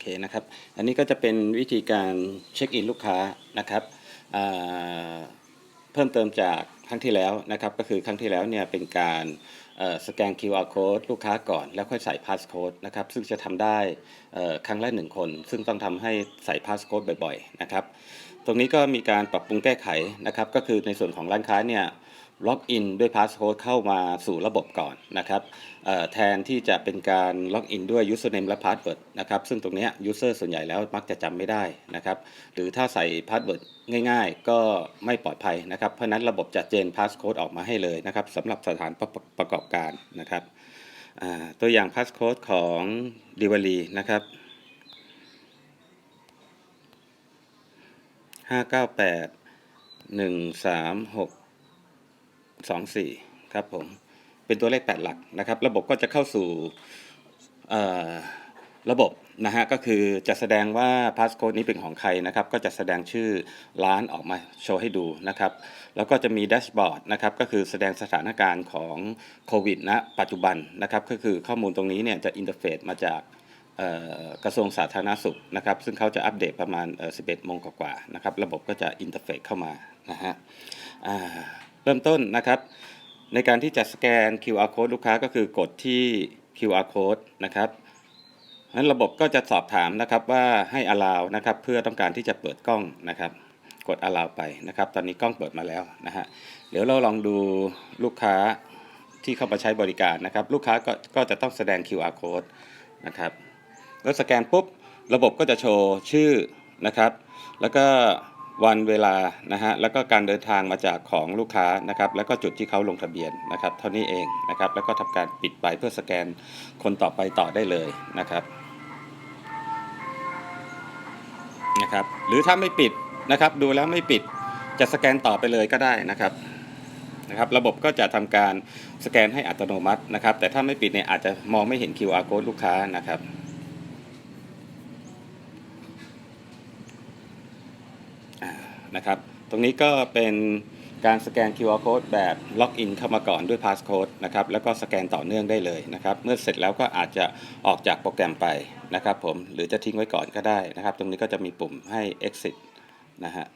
เคนะครับ อันนี้ก็จะเป็นวิธีการเช็คอินลูกค้านะครับเพิ่มเติมจากครั้งที่แล้วนะครับ ก็คือครั้งที่แล้วเนี่ยเป็นการสแกน QR code ลูกค้าก่อน แล้วค่อยใส่ passcode นะครับ ซึ่งจะทำได้ครั้งละหนึ่งคน ซึ่งต้องทำให้ใส่ passcode บ่อยๆนะครับ ตรงนี้ก็มีการปรับปรุงแก้ไขนะครับ ก็คือในส่วนของร้านค้าเนี่ย ล็อกอินด้วยพาสโค้ดเข้ามาสู่ระบบก่อนนะครับแทนที่จะเป็นการล็อกอินด้วย username และ password นะครับซึ่งตรงนี้ย user ส่วนใหญ่แล้วมักจะจำไม่ได้นะครับหรือถ้าใส่ password ง่ายๆ ก็ไม่ปลอดภัยนะครับ เพราะนั้นระบบจะเจนพาสโค้ดออกมาให้เลยนะครับสำหรับสถานประประกอบการนะครับตัวอย่างพาสโค้ดของ d i v a l y นะครับห้า เก้าแปดหนึ่งสองสี่ครับผมเป็นตัวเลขแปดหลักนะครับ ระบบก็จะเข้าสู่ระบบนะฮะก็คือจะแสดงว่าพาสโค้ดนี้เป็นของใครนะครับ ก็จะแสดงชื่อร้านออกมาโชว์ให้ดูนะครับ แล้วก็จะมีแดชบอร์ดนะครับ ก็คือแสดงสถานการณ์ของโควิดณปัจจุบันนะครับ ก็คือข้อมูลตรงนี้เนี่ยจะอินเทอร์เฟซมาจากกระทรวงสาธารณสุขนะครับ ซึ่งเขาจะอัปเดตประมาณเอ่อ11โมงกว่าๆนะครับ ระบบก็จะอินเทอร์เฟซเข้ามานะฮะ ริ่มต้นนะครับ ในการที่จะสแกน QR code ลูกค้าก็คือกดที่ QR code นะครับนั้นระบบก็จะสอบถามนะครับว่าให้ allow นะครับเพื่อต้องการที่จะเปิดกล้องนะครับ กด allow ไปนะครับ ตอนนี้กล้องเปิดมาแล้วนะฮะเดี๋ยวเราลองดูลูกค้าที่เข้ามาใช้บริการนะครับ ลูกค้าก็ก็จะต้องแสดง QR code นะครับแล้วสแกนปุ๊บ ระบบก็จะโชว์ชื่อนะครับ แล้วก็ วันเวลานะฮะแล้วก็การเดินทางมาจากของลูกค้านะครับแล้วก็จุดที่เขาลงทะเบียนนะครับเท่านี้เองนะครับแล้วก็ทำการปิดไปเพื่อสแกนคนต่อไปต่อได้เลยนะครับนะครับหรือถ้าไม่ปิดนะครับดูแล้วไม่ปิดจะสแกนต่อไปเลยก็ได้นะครับนะครับระบบก็จะทำการสแกนให้อัตโนมัตินะครับแต่ถ้าไม่ปิดเนี่ยอาจจะมองไม่เห็น QR code ลูกค้านะครับ นะครับ ตรงนี้ก็เป็นการสแกน QR code แบบล็อกอินเข้ามาก่อนด้วย passcode นะครับ แล้วก็สแกนต่อเนื่องได้เลยนะครับ เมื่อเสร็จแล้วก็อาจจะออกจากโปรแกรมไปนะครับผม หรือจะทิ้งไว้ก่อนก็ได้นะครับ ตรงนี้ก็จะมีปุ่มให้ exit นะฮะ